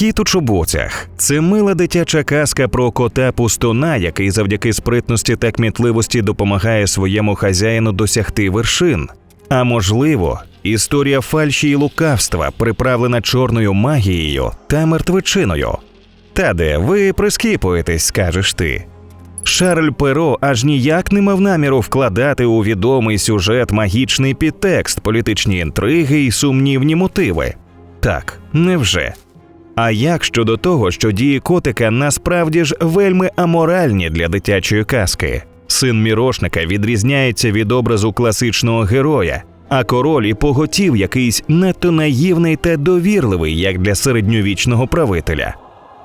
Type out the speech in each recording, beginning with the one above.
Кіт у чоботях це мила дитяча казка про кота пустуна, який завдяки спритності та кмітливості допомагає своєму хазяїну досягти вершин. А можливо, історія фальші і лукавства, приправлена чорною магією та мертвичиною. Та де ви прискіпуєтесь, скажеш ти. Шарль Перо аж ніяк не мав наміру вкладати у відомий сюжет магічний підтекст, політичні інтриги і сумнівні мотиви. Так, невже? А як щодо того, що дії котика насправді ж вельми аморальні для дитячої казки? Син мірошника відрізняється від образу класичного героя, а король і поготів якийсь надто наївний та довірливий, як для середньовічного правителя.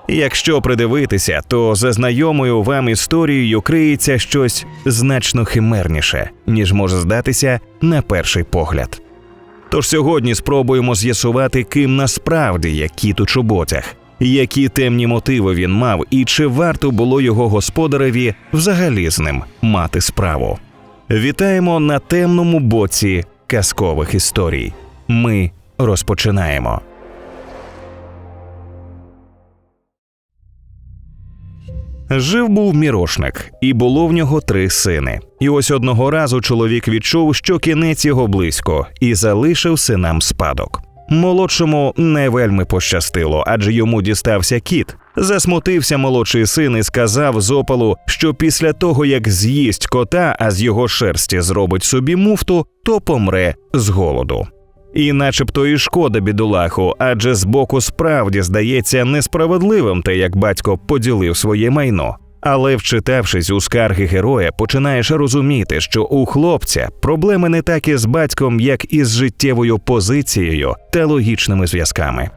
Якщо придивитися, то за знайомою вам історією криється щось значно химерніше, ніж може здатися на перший погляд. Тож сьогодні спробуємо з'ясувати, ким насправді є кіт у чоботях, які темні мотиви він мав, і чи варто було його господареві взагалі з ним мати справу. Вітаємо на темному боці казкових історій. Ми розпочинаємо. Жив був мірошник, і було в нього три сини. І ось одного разу чоловік відчув, що кінець його близько, і залишив синам спадок. Молодшому не вельми пощастило, адже йому дістався кіт. Засмутився молодший син і сказав з опалу, що після того, як з'їсть кота, а з його шерсті зробить собі муфту, то помре з голоду. І начебто і шкода бідолаху, адже збоку справді здається несправедливим те, як батько поділив своє майно. Але, вчитавшись у скарги героя, починаєш розуміти, що у хлопця проблеми не так із батьком, як і з життєвою позицією та логічними зв'язками.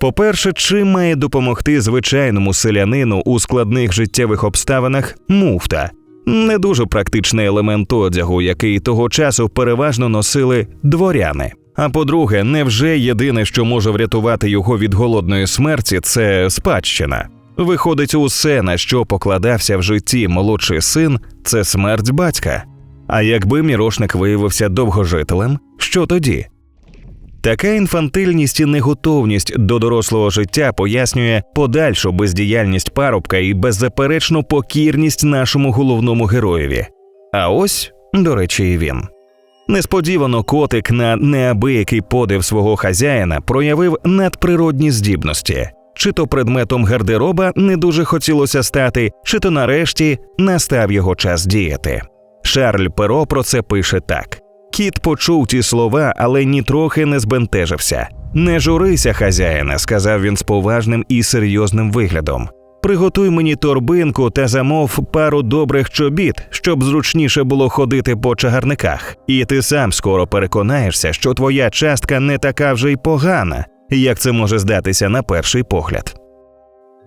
По-перше, чим має допомогти звичайному селянину у складних життєвих обставинах муфта не дуже практичний елемент одягу, який того часу переважно носили дворяни. А по-друге, невже єдине, що може врятувати його від голодної смерті, це спадщина. Виходить, усе, на що покладався в житті молодший син, це смерть батька. А якби мірошник виявився довгожителем, що тоді? Така інфантильність і неготовність до дорослого життя пояснює подальшу бездіяльність парубка і беззаперечну покірність нашому головному героєві. А ось, до речі, і він. Несподівано котик на неабиякий подив свого хазяїна проявив надприродні здібності. Чи то предметом гардероба не дуже хотілося стати, чи то нарешті настав його час діяти. Шарль Перо про це пише так: кіт почув ті слова, але нітрохи не збентежився. Не журися, хазяїне, сказав він з поважним і серйозним виглядом. Приготуй мені торбинку та замов пару добрих чобіт, щоб зручніше було ходити по чагарниках. І ти сам скоро переконаєшся, що твоя частка не така вже й погана, як це може здатися на перший погляд.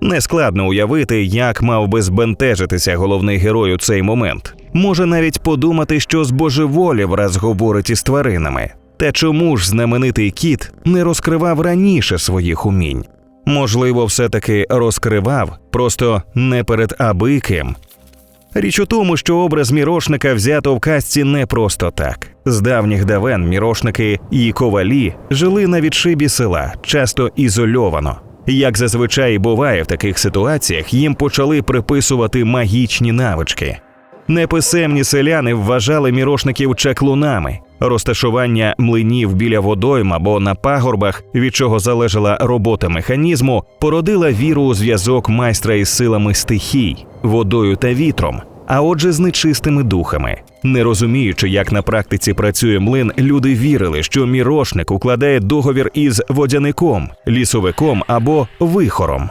Нескладно уявити, як мав би збентежитися головний герой у цей момент. Може навіть подумати, що збожеволів раз говорить із тваринами. Та чому ж знаменитий кіт не розкривав раніше своїх умінь? Можливо, все-таки розкривав, просто не перед абиким. Річ у тому, що образ мірошника взято в казці не просто так. З давніх давен мірошники і ковалі жили на відшибі села, часто ізольовано. Як зазвичай буває в таких ситуаціях, їм почали приписувати магічні навички. Неписемні селяни вважали мірошників чаклунами, розташування млинів біля водойм або на пагорбах, від чого залежала робота механізму, породила віру у зв'язок майстра із силами стихій, водою та вітром, а отже, з нечистими духами. Не розуміючи, як на практиці працює млин, люди вірили, що мірошник укладає договір із водяником, лісовиком або вихором.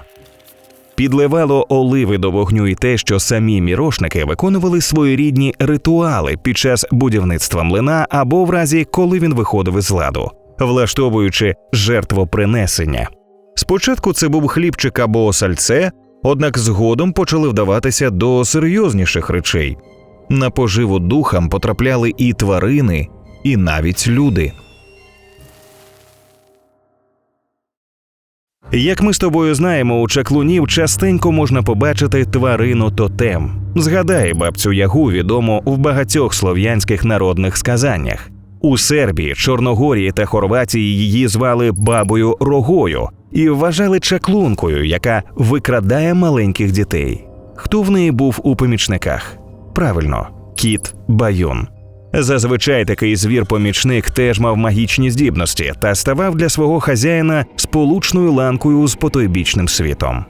Підливало оливи до вогню і те, що самі мірошники виконували своєрідні ритуали під час будівництва млина або в разі, коли він виходив із ладу, влаштовуючи жертвопринесення. Спочатку це був хлібчик або сальце, однак згодом почали вдаватися до серйозніших речей. На поживу духам потрапляли і тварини, і навіть люди. Як ми з тобою знаємо, у чаклунів частенько можна побачити тварину тотем. Згадай бабцю Ягу відому в багатьох слов'янських народних сказаннях. У Сербії, Чорногорії та Хорватії її звали бабою рогою, і вважали чаклункою, яка викрадає маленьких дітей. Хто в неї був у помічниках? Правильно, кіт Баюн. Зазвичай такий звір-помічник теж мав магічні здібності та ставав для свого хазяїна сполучною ланкою з потойбічним світом.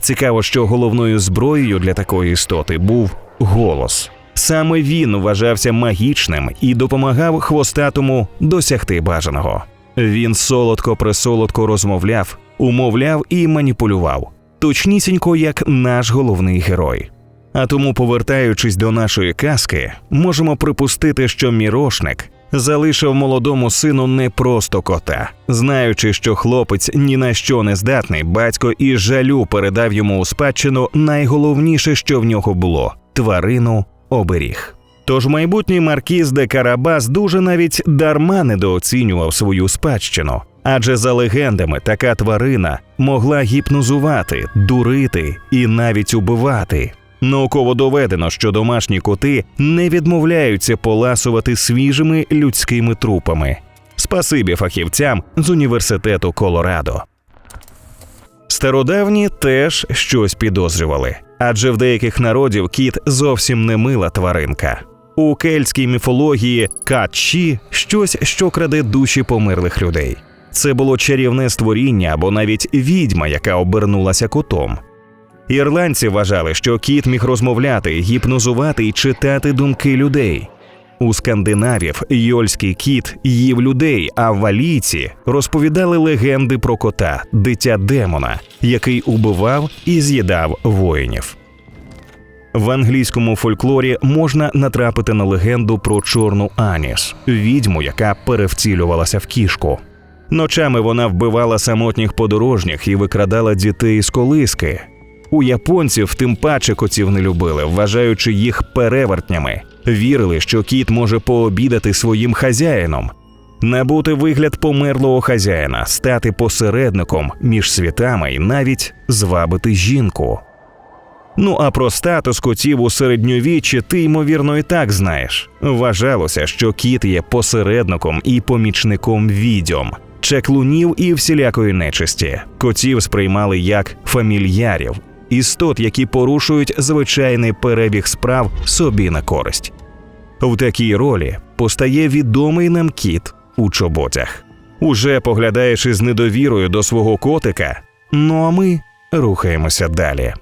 Цікаво, що головною зброєю для такої істоти був голос. Саме він вважався магічним і допомагав хвостатому досягти бажаного. Він солодко присолодко розмовляв, умовляв і маніпулював, точнісінько як наш головний герой. А тому, повертаючись до нашої казки, можемо припустити, що мірошник залишив молодому сину не просто кота, знаючи, що хлопець ні на що не здатний, батько із жалю передав йому у спадщину найголовніше, що в нього було тварину оберіг. Тож майбутній маркіз де Карабас дуже навіть дарма недооцінював свою спадщину, адже за легендами така тварина могла гіпнозувати, дурити і навіть убивати. Науково доведено, що домашні коти не відмовляються поласувати свіжими людськими трупами. Спасибі фахівцям з університету Колорадо. Стародавні теж щось підозрювали, адже в деяких народів кіт зовсім не мила тваринка. У кельтській міфології катчі щось, що краде душі померлих людей. Це було чарівне створіння або навіть відьма, яка обернулася котом. Ірландці вважали, що кіт міг розмовляти, гіпнозувати і читати думки людей. У скандинавів йольський кіт їв людей, а валійці розповідали легенди про кота, дитя демона, який убивав і з'їдав воїнів. В англійському фольклорі можна натрапити на легенду про чорну Аніс, відьму, яка перевцілювалася в кішку. Ночами вона вбивала самотніх подорожніх і викрадала дітей з колиски. У японців тим паче котів не любили, вважаючи їх перевертнями, вірили, що кіт може пообідати своїм хазяїном, набути вигляд померлого хазяїна, стати посередником між світами і навіть звабити жінку. Ну а про статус котів у середньовіччі ти ймовірно і так знаєш. Вважалося, що кіт є посередником і помічником відьом, чеклунів і всілякої нечисті. Котів сприймали як фамільярів, істот, які порушують звичайний перебіг справ собі на користь. В такій ролі постає відомий нам кіт у чоботях. Уже поглядаєш із недовірою до свого котика. Ну а ми рухаємося далі.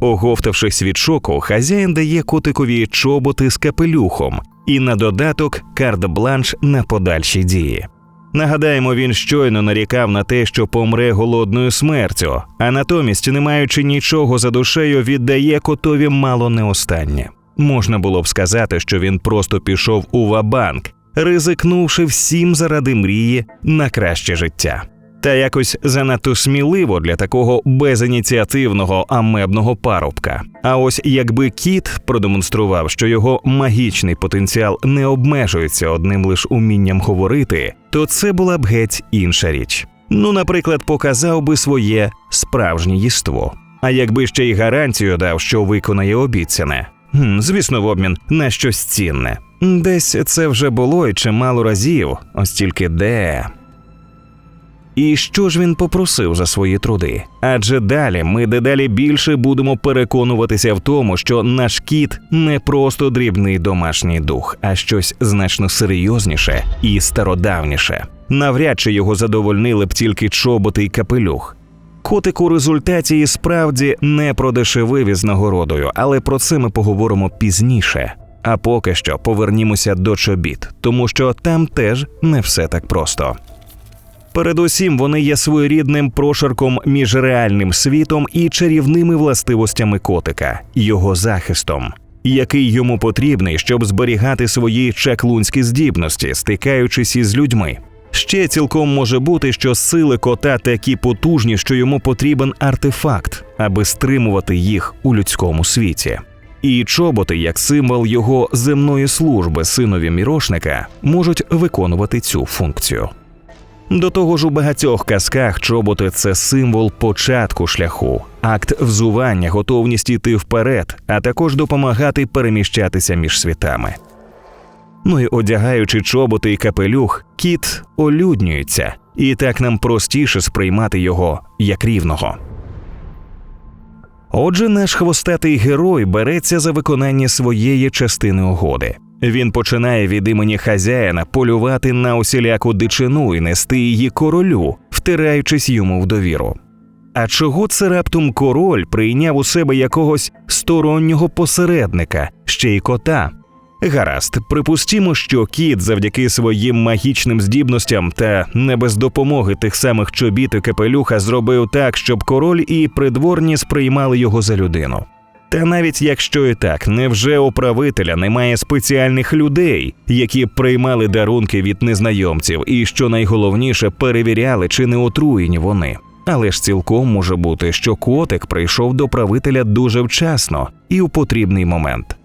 Оговтавшись від шоку, хазяїн дає котикові чоботи з капелюхом і на додаток карт-бланш на подальші дії. Нагадаємо, він щойно нарікав на те, що помре голодною смертю, а натомість, не маючи нічого за душею, віддає котові мало не останнє. Можна було б сказати, що він просто пішов у вабанк, ризикнувши всім заради мрії на краще життя. Та якось занадто сміливо для такого безініціативного амебного парубка. А ось якби кіт продемонстрував, що його магічний потенціал не обмежується одним лиш умінням говорити, то це була б геть інша річ. Ну, наприклад, показав би своє справжнє єство. А якби ще й гарантію дав, що виконає обіцяне. Звісно, в обмін на щось цінне. Десь це вже було і чимало разів, ось тільки де. І що ж він попросив за свої труди? Адже далі ми дедалі більше будемо переконуватися в тому, що наш кіт не просто дрібний домашній дух, а щось значно серйозніше і стародавніше. Навряд чи його задовольнили б тільки чоботи й капелюх. Котик у результаті справді не продешевив із нагородою, але про це ми поговоримо пізніше. А поки що повернімося до чобіт, тому що там теж не все так просто. Передусім, вони є своєрідним прошарком між реальним світом і чарівними властивостями котика, його захистом, який йому потрібний, щоб зберігати свої чаклунські здібності, стикаючись із людьми. Ще цілком може бути, що сили кота такі потужні, що йому потрібен артефакт, аби стримувати їх у людському світі. І чоботи, як символ його земної служби синові мірошника, можуть виконувати цю функцію. До того ж, у багатьох казках чоботи це символ початку шляху, акт взування, готовність іти вперед, а також допомагати переміщатися між світами. Ну і одягаючи чоботи і капелюх, кіт олюднюється, і так нам простіше сприймати його як рівного. Отже, наш хвостатий герой береться за виконання своєї частини угоди. Він починає від імені хазяїна полювати на усіляку дичину і нести її королю, втираючись йому в довіру. А чого це раптом король прийняв у себе якогось стороннього посередника, ще й кота? Гаразд, припустімо, що кіт завдяки своїм магічним здібностям та не без допомоги тих самих чобіт і капелюха зробив так, щоб король і придворні сприймали його за людину. Та навіть якщо і так, невже у правителя немає спеціальних людей, які б приймали дарунки від незнайомців, і що найголовніше перевіряли, чи не отруєні вони. Але ж цілком може бути, що котик прийшов до правителя дуже вчасно і у потрібний момент.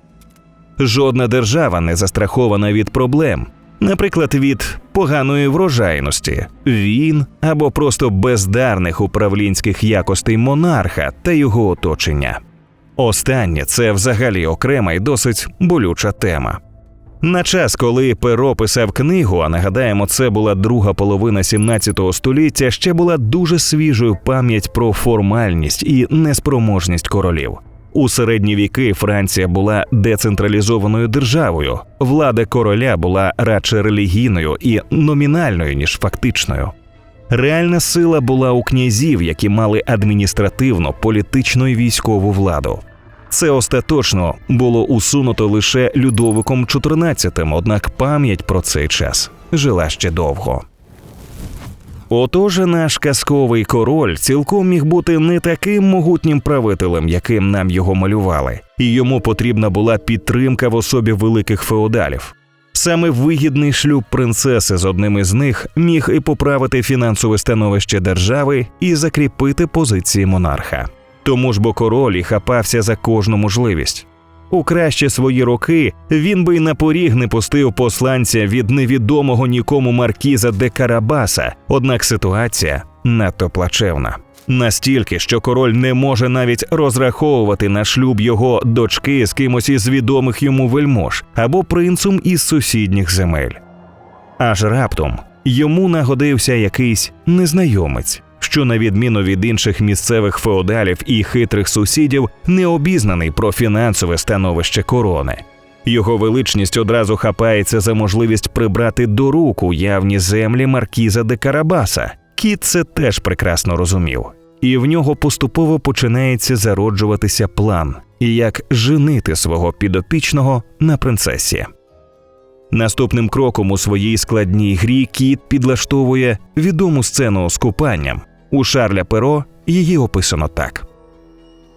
Жодна держава не застрахована від проблем, наприклад, від поганої врожайності, війн або просто бездарних управлінських якостей монарха та його оточення. Останнє це взагалі окрема і досить болюча тема. На час, коли Перо писав книгу, а нагадаємо, це була друга половина 17 століття, ще була дуже свіжою пам'ять про формальність і неспроможність королів. У середні віки Франція була децентралізованою державою. Влада короля була радше релігійною і номінальною ніж фактичною. Реальна сила була у князів, які мали адміністративну, політичну і військову владу. Це остаточно було усунуто лише Людовиком XIV, однак пам'ять про цей час жила ще довго. Отож, наш казковий король цілком міг бути не таким могутнім правителем, яким нам його малювали, і йому потрібна була підтримка в особі великих феодалів. Саме вигідний шлюб принцеси з одним із них міг і поправити фінансове становище держави і закріпити позиції монарха. Тому ж бо король хапався за кожну можливість. У кращі свої роки він би й на поріг не пустив посланця від невідомого нікому маркіза де Карабаса, однак ситуація надто плачевна. Настільки, що король не може навіть розраховувати на шлюб його дочки з кимось із відомих йому вельмож або принцем із сусідніх земель. Аж раптом йому нагодився якийсь незнайомець, що, на відміну від інших місцевих феодалів і хитрих сусідів, не обізнаний про фінансове становище корони. Його величність одразу хапається за можливість прибрати до рук уявні землі маркіза де Карабаса. Кіт це теж прекрасно розумів, і в нього поступово починається зароджуватися план, і як женити свого підопічного на принцесі. Наступним кроком у своїй складній грі кіт підлаштовує відому сцену з купанням. У Шарля Перо її описано так.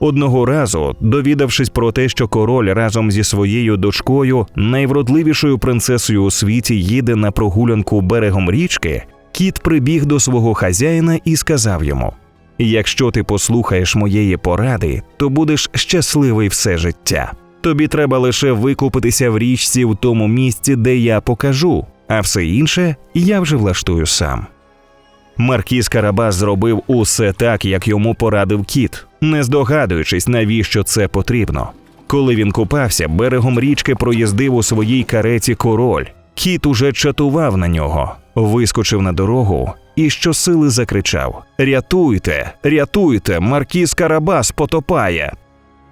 Одного разу, довідавшись про те, що король разом зі своєю дочкою, найвродливішою принцесою у світі, їде на прогулянку берегом річки, кіт прибіг до свого хазяїна і сказав йому: Якщо ти послухаєш моєї поради, то будеш щасливий все життя. Тобі треба лише викупитися в річці в тому місці, де я покажу, а все інше я вже влаштую сам. Маркіз Карабас зробив усе так, як йому порадив кіт, не здогадуючись, навіщо це потрібно. Коли він купався, берегом річки проїздив у своїй кареті король. Кіт уже чатував на нього, вискочив на дорогу і щосили закричав: Рятуйте, рятуйте, маркіз Карабас потопає.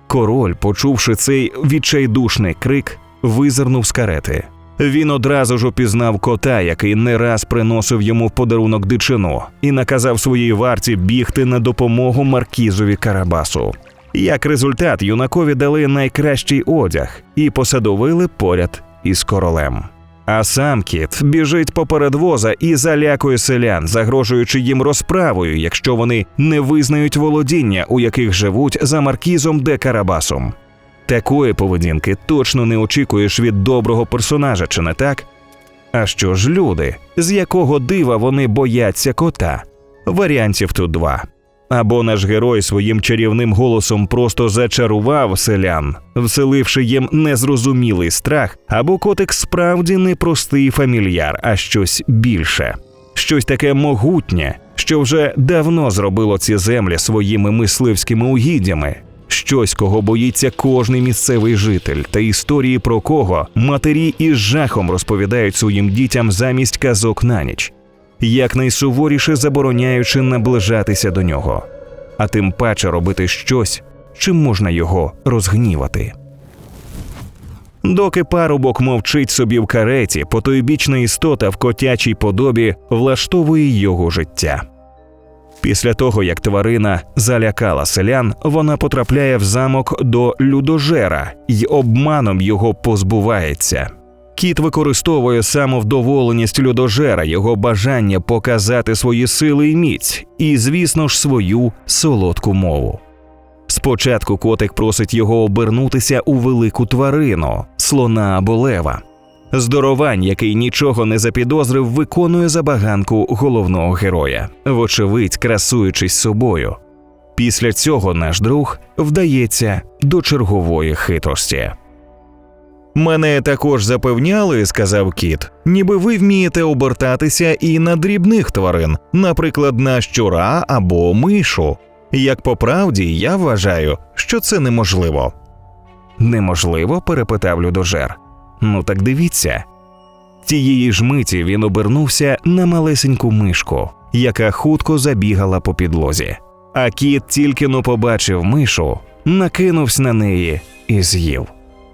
Король, почувши цей відчайдушний крик, визирнув з карети. Він одразу ж упізнав кота, який не раз приносив йому в подарунок дичину, і наказав своїй варті бігти на допомогу маркізові Карабасу. Як результат, юнакові дали найкращий одяг і посадовили поряд із королем. А сам кіт біжить поперед воза і залякує селян, загрожуючи їм розправою, якщо вони не визнають володіння, у яких живуть за маркізом де Карабасом. Такої поведінки точно не очікуєш від доброго персонажа, чи не так? А що ж люди, з якого дива вони бояться кота? Варіантів тут два. Або наш герой своїм чарівним голосом просто зачарував селян, вселивши їм незрозумілий страх, або котик справді не простий фамільяр, а щось більше, щось таке могутнє, що вже давно зробило ці землі своїми мисливськими угіддями, щось, кого боїться кожний місцевий житель, та історії про кого матері із жахом розповідають своїм дітям замість казок на ніч, якнайсуворіше забороняючи наближатися до нього, а тим паче робити щось, чим можна його розгнівати. Доки парубок мовчить собі в кареті, потойбічна істота в котячій подобі влаштовує його життя. Після того, як тварина залякала селян, вона потрапляє в замок до людожера й обманом його позбувається. Кіт використовує самовдоволеність людожера, його бажання показати свої сили й міць, і, звісно ж, свою солодку мову. Спочатку котик просить його обернутися у велику тварину, слона або лева. Здоровань, який нічого не запідозрив, виконує забаганку головного героя, вочевидь, красуючись собою. Після цього наш друг вдається до чергової хитрості. Мене також запевняли, сказав кіт, ніби ви вмієте обертатися і на дрібних тварин, наприклад, на щура або мишу. Як по правді, я вважаю, що це неможливо. Неможливо? перепитав людожер. Ну так дивіться. Тієї ж миті він обернувся на малесеньку мишку, яка хутко забігала по підлозі. А кіт тільки но побачив мишу, накинувся на неї і з'їв.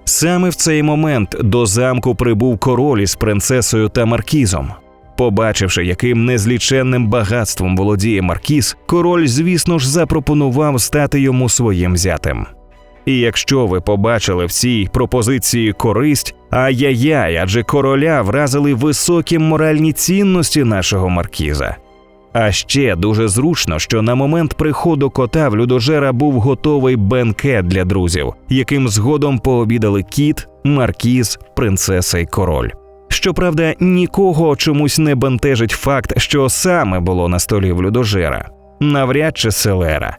Саме в цей момент до замку прибув король із принцесою та маркізом. Побачивши, яким незліченним багатством володіє маркіз, король, звісно ж, запропонував стати йому своїм зятем. І якщо ви побачили в цій пропозиції користь, ай-яй-яй, адже короля вразили високі моральні цінності нашого маркіза. А ще дуже зручно, що на момент приходу кота в людожера був готовий бенкет для друзів, яким згодом пообідали кіт, маркіз, принцеса й король. Щоправда, нікого чомусь не бентежить факт, що саме було на столі в людожера, навряд чи селера.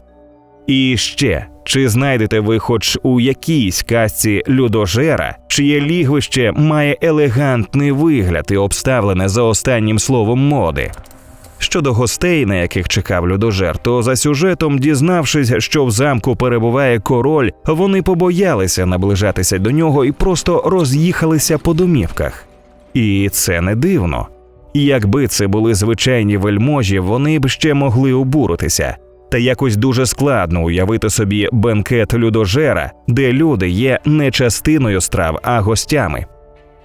І ще чи знайдете ви, хоч у якійсь казці людожера, чиє лігвище має елегантний вигляд і обставлене за останнім словом моди? Щодо гостей, на яких чекав людожер, то за сюжетом, дізнавшись, що в замку перебуває король, вони побоялися наближатися до нього і просто роз'їхалися по домівках. І це не дивно. Якби це були звичайні вельможі, вони б ще могли обуритися. Та якось дуже складно уявити собі бенкет людожера, де люди є не частиною страв, а гостями.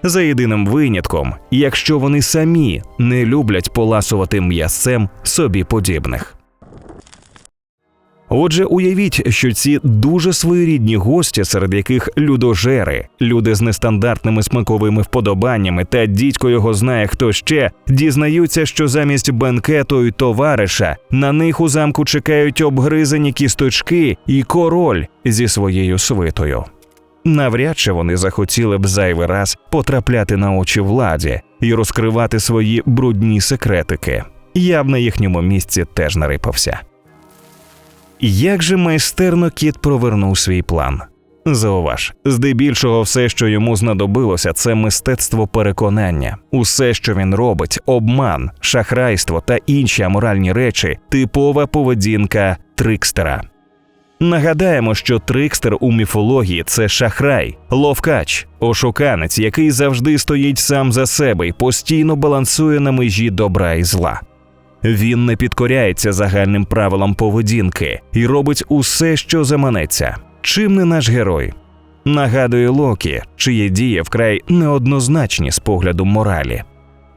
За єдиним винятком, якщо вони самі не люблять поласувати м'ясцем собі подібних. Отже, уявіть, що ці дуже своєрідні гості, серед яких людожери, люди з нестандартними смаковими вподобаннями та дідько його знає хто ще, дізнаються, що замість бенкету й товариша на них у замку чекають обгризані кісточки і король зі своєю свитою. Навряд чи вони захотіли б зайвий раз потрапляти на очі владі і розкривати свої брудні секретики. Я б на їхньому місці теж нарипався. Як же майстерно кіт провернув свій план? Зауваж, здебільшого, все, що йому знадобилося, це мистецтво переконання. Усе, що він робить, обман, шахрайство та інші аморальні речі, типова поведінка трикстера. Нагадаємо, що трикстер у міфології це шахрай, ловкач, ошуканець, який завжди стоїть сам за себе і постійно балансує на межі добра і зла. Він не підкоряється загальним правилам поведінки і робить усе, що заманеться. Чим не наш герой? Нагадує Локі, чиї дії вкрай неоднозначні з погляду моралі.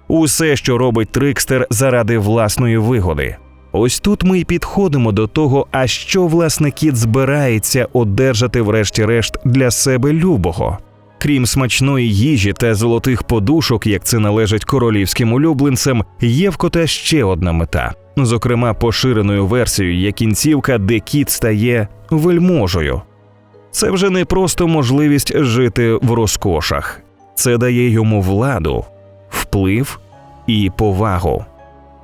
Усе, що робить Трикстер заради власної вигоди. Ось тут ми й підходимо до того, а що власне кіт збирається одержати, врешті-решт, для себе любого. Крім смачної їжі та золотих подушок, як це належить королівським улюбленцям, є в кота ще одна мета. Зокрема, поширеною версією є кінцівка, де кіт стає вельможею. Це вже не просто можливість жити в розкошах, це дає йому владу, вплив і повагу.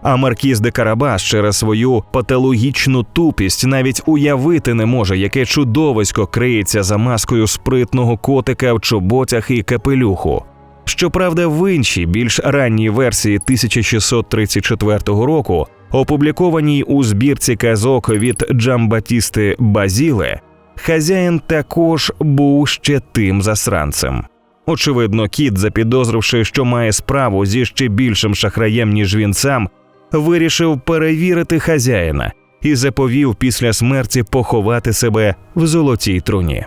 А Маркіз де Карабас через свою патологічну тупість навіть уявити не може, яке чудовисько криється за маскою спритного котика в чоботях і капелюху. Щоправда, в іншій більш ранній версії 1634 року, опублікованій у збірці казок від Джамбатісти Базіле, хазяїн також був ще тим засранцем. Очевидно, кіт, запідозривши, що має справу зі ще більшим шахраєм, ніж він сам, вирішив перевірити хазяїна і заповів після смерті поховати себе в золотій труні.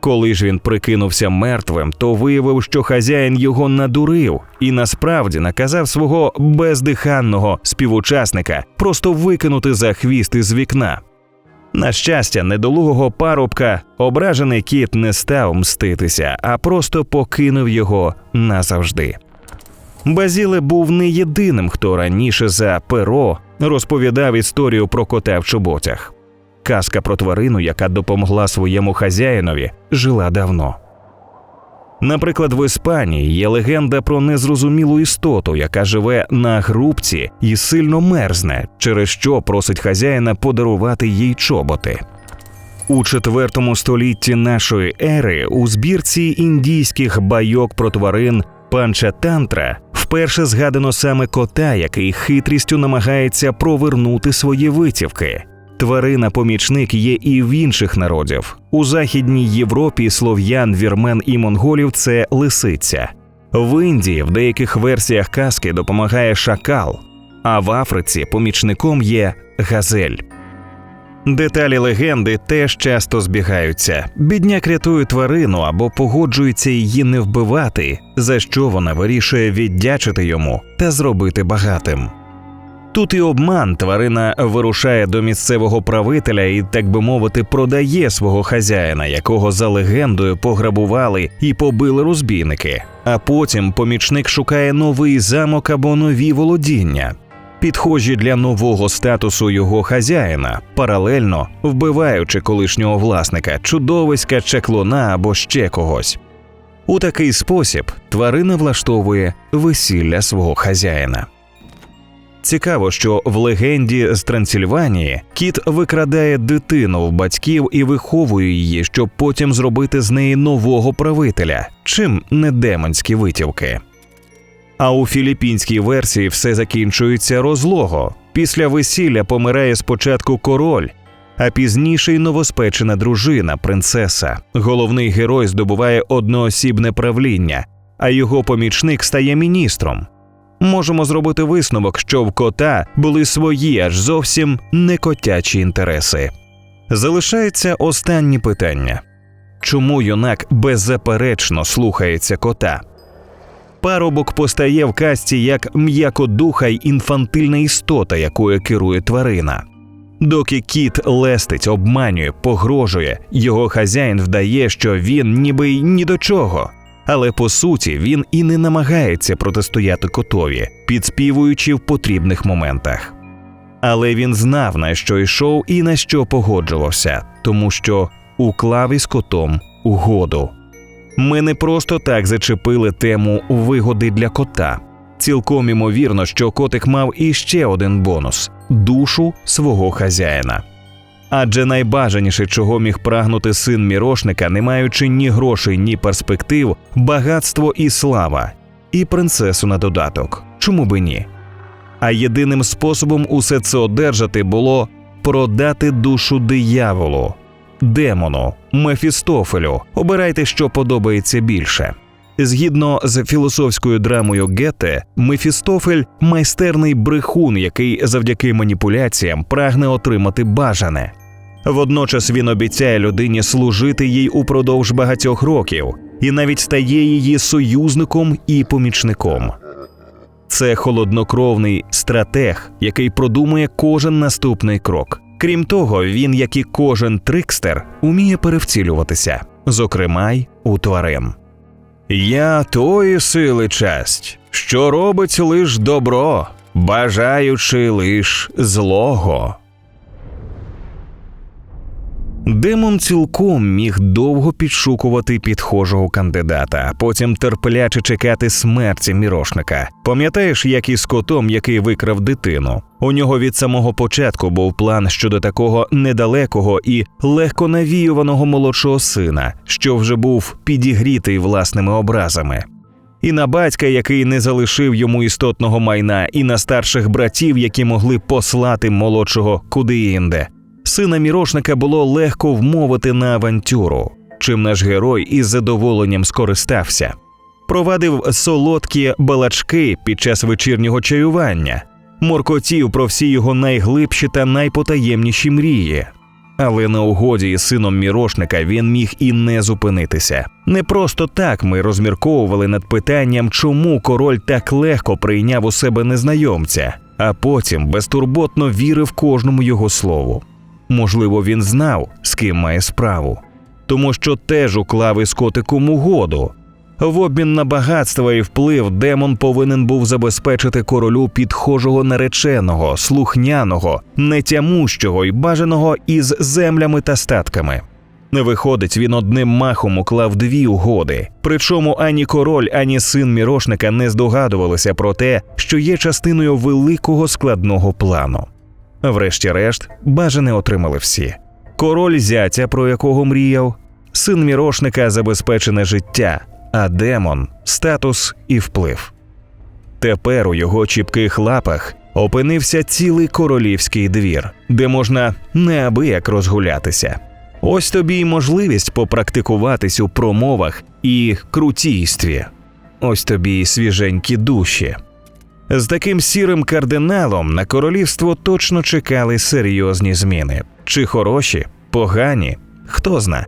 Коли ж він прикинувся мертвим, то виявив, що хазяїн його надурив і насправді наказав свого бездиханного співучасника просто викинути за хвіст із вікна. На щастя, недолугого парубка ображений кіт не став мститися, а просто покинув його назавжди. Базіле був не єдиним, хто раніше за перо розповідав історію про кота в чоботях. Казка про тварину, яка допомогла своєму хазяїнові, жила давно. Наприклад, в Іспанії є легенда про незрозумілу істоту, яка живе на грубці і сильно мерзне, через що просить хазяїна подарувати їй чоботи. У IV столітті нашої ери у збірці індійських байок про тварин панча Тантра вперше згадано саме кота, який хитрістю намагається провернути свої витівки. Тварина помічник є і в інших народів. У Західній Європі слов'ян, вірмен і монголів це лисиця. В Індії в деяких версіях казки допомагає шакал, а в Африці помічником є газель. Деталі легенди теж часто збігаються. Бідняк рятує тварину або погоджується її не вбивати, за що вона вирішує віддячити йому та зробити багатим. Тут і обман тварина вирушає до місцевого правителя і, так би мовити, продає свого хазяїна, якого за легендою пограбували і побили розбійники. А потім помічник шукає новий замок або нові володіння, підхожі для нового статусу його хазяїна, паралельно вбиваючи колишнього власника, чудовиська, чаклуна або ще когось. У такий спосіб тварина влаштовує весілля свого хазяїна. Цікаво, що в легенді з Трансильванії кіт викрадає дитину в батьків і виховує її, щоб потім зробити з неї нового правителя, чим не демонські витівки. А у філіппінській версії все закінчується розлого. Після весілля помирає спочатку король, а пізніше й новоспечена дружина, принцеса. Головний герой здобуває одноосібне правління, а його помічник стає міністром. Можемо зробити висновок, що в кота були свої аж зовсім не котячі інтереси. Залишається останнє питання чому юнак беззаперечно слухається кота? Парубок постає в касті як м'якодуха й інфантильна істота, якою керує тварина. Доки кіт лестить, обманює, погрожує, його хазяїн вдає, що він ніби й ні до чого. Але по суті він і не намагається протистояти котові, підспівуючи в потрібних моментах. Але він знав, на що йшов і на що погоджувався, тому що уклав із котом угоду. Ми не просто так зачепили тему вигоди для кота. Цілком імовірно, що котик мав іще один бонус душу свого хазяїна. Адже найбажаніше, чого міг прагнути син мірошника, не маючи ні грошей, ні перспектив, багатство і слава, і принцесу на додаток. Чому би ні? А єдиним способом усе це одержати було продати душу дияволу, демону, Мефістофелю. Обирайте, що подобається більше. Згідно з філософською драмою Гете, Мефістофель майстерний брехун, який завдяки маніпуляціям прагне отримати бажане. Водночас він обіцяє людині служити їй упродовж багатьох років і навіть стає її союзником і помічником. Це холоднокровний стратег, який продумує кожен наступний крок. Крім того, він, як і кожен трикстер, уміє перевцілюватися, зокрема й у тварин. Я тої сили честь, що робить лиш добро, бажаючи лиш злого. Демон цілком міг довго підшукувати підхожого кандидата, потім терпляче чекати смерті мірошника. Пам'ятаєш, як із котом, який викрав дитину? У нього від самого початку був план щодо такого недалекого і легко навіюваного молодшого сина, що вже був підігрітий власними образами. І на батька, який не залишив йому істотного майна, і на старших братів, які могли послати молодшого куди інде. Сина мірошника було легко вмовити на авантюру, чим наш герой із задоволенням скористався. Провадив солодкі балачки під час вечірнього чаювання, моркотів про всі його найглибші та найпотаємніші мрії. Але на угоді із сином мірошника він міг і не зупинитися. Не просто так ми розмірковували над питанням, чому король так легко прийняв у себе незнайомця, а потім безтурботно вірив кожному його слову. Можливо, він знав, з ким має справу, тому що теж уклав із котиком угоду. В обмін на багатство і вплив демон повинен був забезпечити королю підхожого нареченого, слухняного, нетямущого і бажаного із землями та статками. Не Виходить, він одним махом уклав дві угоди. Причому ані король, ані син мірошника не здогадувалися про те, що є частиною великого складного плану. Врешті-решт, бажане отримали всі. Король зятя, про якого мріяв, син мірошника забезпечене життя, а демон статус і вплив. Тепер у його чіпких лапах опинився цілий королівський двір, де можна неабияк розгулятися. Ось тобі й можливість попрактикуватись у промовах і крутійстві. Ось тобі й свіженькі душі. З таким сірим кардиналом на королівство точно чекали серйозні зміни. Чи хороші, погані, хто зна.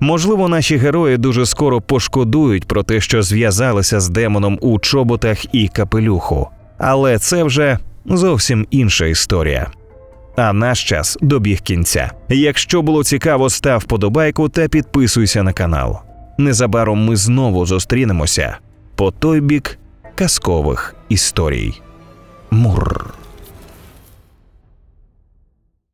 Можливо, наші герої дуже скоро пошкодують про те, що зв'язалися з демоном у чоботах і капелюху, але це вже зовсім інша історія. А наш час добіг кінця. Якщо було цікаво, став подобайку та підписуйся на канал. Незабаром ми знову зустрінемося по той бік казкових історій. Мур.